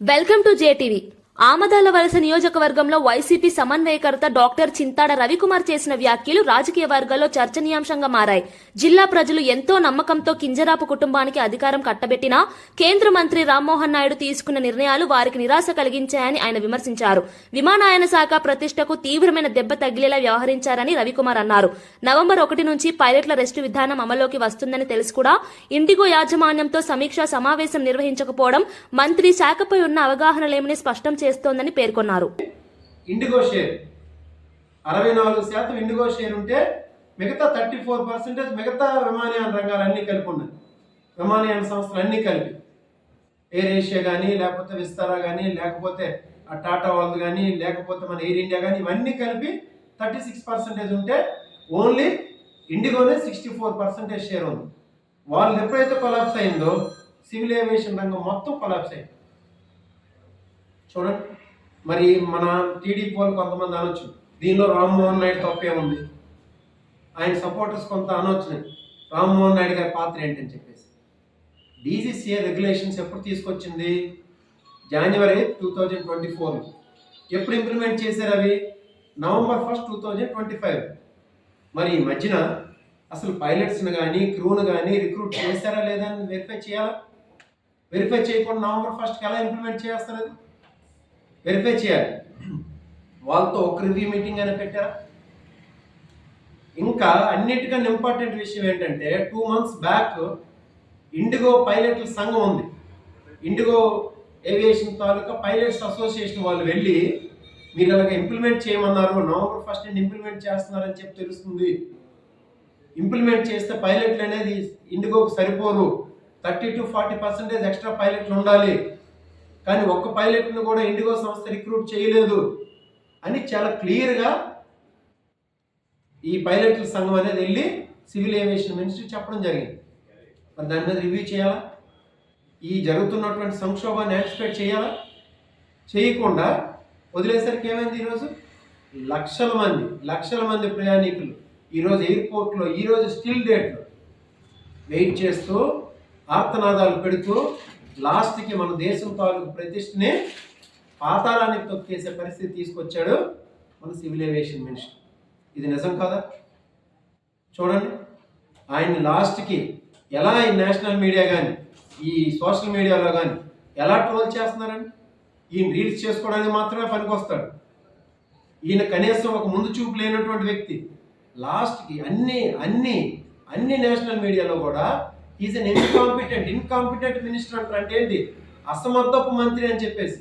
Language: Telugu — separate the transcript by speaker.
Speaker 1: వెల్కమ్ టు జేటీవీ ఆమదాల వలస నియోజకవర్గంలో వైసీపీ సమన్వయకర్త డాక్టర్ చింతాడ రవికుమార్ చేసిన వ్యాఖ్యలు రాజకీయ వర్గాల్లో చర్చనీయాంశంగా మారాయి. జిల్లా ప్రజలు ఎంతో నమ్మకంతో కింజరాపు కుటుంబానికి అధికారం కట్టబెట్టినా కేంద్ర మంత్రి రామ్మోహన్ నాయుడు తీసుకున్న నిర్ణయాలు వారికి నిరాశ కలిగించాయని ఆయన విమర్శించారు. విమానయాన శాఖ ప్రతిష్టకు తీవ్రమైన దెబ్బ తగిలేలా వ్యవహరించారని రవికుమార్ అన్నారు. నవంబర్ ఒకటి నుంచి పైలట్ల రెస్టు విధానం అమల్లోకి వస్తుందని తెలిసి కూడా ఇండిగో యాజమాన్యంతో సమీక్షా సమావేశం నిర్వహించకపోవడం మంత్రి శాఖపై ఉన్న అవగాహన లేమని స్పష్టం చేస్తోందని పేర్కొన్నారు.
Speaker 2: ఇండిగో షేర్. అరవై నాలుగు శాతం ఇండిగో షేర్ ఉంటే మిగతా థర్టీ ఫోర్ పర్సెంటేజ్ మిగతా విమానయాన రంగాలన్నీ కలిపి ఉన్నాయి. విమానయాన సంస్థలు అన్నీ కలిపి. ఎయిర్ ఏషియా కానీ లేకపోతే విస్తారా కానీ లేకపోతే ఆ టాటా వాళ్ళు కానీ లేకపోతే మన ఎయిర్ ఇండియా కానీ ఇవన్నీ కలిపి థర్టీ సిక్స్ పర్సెంటేజ్ ఉంటే ఓన్లీ ఇండిగోనే సిక్స్టీ ఫోర్ పర్సెంటేజ్ షేర్ ఉంది. వాళ్ళు ఎప్పుడైతే కొలాప్స్ అయిందో సివిల్ ఏవియేషన్ రంగం మొత్తం కొలాప్స్ అయింది. చూడండి. మరి మన టీడీపీ వాళ్ళు కొంతమంది అనొచ్చు. దీనిలో రామ్మోహన్ నాయుడు తప్పే ఉంది ఆయన సపోర్టర్స్ కొంత అనొచ్చు రామ్మోహన్ నాయుడు గారి పాత్ర ఏంటని చెప్పేసి. డీజీసీఏ రెగ్యులేషన్స్ ఎప్పుడు తీసుకొచ్చింది? January two thousand twenty four. ఎప్పుడు ఇంప్లిమెంట్ చేశారు అవి? November first two thousand twenty five. మరి ఈ మధ్యన అసలు పైలట్స్ని కానీ క్రూను కానీ రిక్రూట్ చేశారా లేదా అని వెరిఫై చేయాలా? వెరిఫై చేయకుండా నవంబర్ ఫస్ట్కి ఎలా ఇంప్లిమెంట్ చేస్తారు అది వెరిఫై చేయాలి. వాళ్ళతో ఒక రివ్యూ మీటింగ్ అని పెట్టారా? ఇంకా అన్నిటికన్నా ఇంపార్టెంట్ విషయం ఏంటంటే టూ మంత్స్ బ్యాక్ ఇండిగో పైలట్ల సంఘం ఉంది. ఇండిగో ఏవియేషన్ తాలూకా పైలట్స్ అసోసియేషన్ వాళ్ళు వెళ్ళి మీరు అలాగ ఇంప్లిమెంట్ చేయమన్నారు. నవంబర్ ఫస్ట్ నుండి ఇంప్లిమెంట్ చేస్తున్నారని చెప్పి తెలుస్తుంది. ఇంప్లిమెంట్ చేస్తే పైలట్లు అనేది ఇండిగోకి సరిపోరు. Thirty to forty percentage extra పైలట్లు ఉండాలి. కానీ ఒక్క పైలట్ను కూడా ఇండిగో సంస్థ రిక్రూట్ చేయలేదు అని చాలా క్లియర్గా ఈ పైలట్ల సంఘం అనేది వెళ్ళి సివిల్ ఏవియేషన్ మినిస్ట్రీ చెప్పడం జరిగింది. మరి దాని మీద రివ్యూ చేయాలా? ఈ జరుగుతున్నటువంటి సంక్షోభాన్ని యాంటిసిపేట్ చేయాలా? చేయకుండా వదిలేసరికి ఏమైంది ఈరోజు? లక్షల మంది లక్షల మంది ప్రయాణికులు ఈరోజు ఎయిర్పోర్ట్లో ఈరోజు స్టిల్ డేట్లో వెయిట్ చేస్తూ ఆర్తనాదాలు పెడుతూ లాస్ట్కి మన దేశం తాలూకు ప్రతిష్టని పాతాళానికి తొక్కేసే పరిస్థితి తీసుకొచ్చాడు మన సివిల్ ఏవియేషన్ మినిస్టర్ ఇది నిజం కాదా? చూడండి. ఆయన్ని లాస్ట్కి ఎలా ఈ నేషనల్ మీడియా కానీ ఈ సోషల్ మీడియాలో కానీ ఎలా ట్రోల్ చేస్తున్నారండి? ఈయన రీల్స్ చేసుకోవడానికి మాత్రమే పనికొస్తాడు. ఈయన కనీసం ఒక ముందు చూపు లేనటువంటి వ్యక్తి. లాస్ట్కి అన్ని అన్ని అన్ని నేషనల్ మీడియాలో కూడా is an incompetent incompetent minister అంటారు. అంటే ఏంటి? అసమర్థపు మంత్రి అని చెప్పేసి.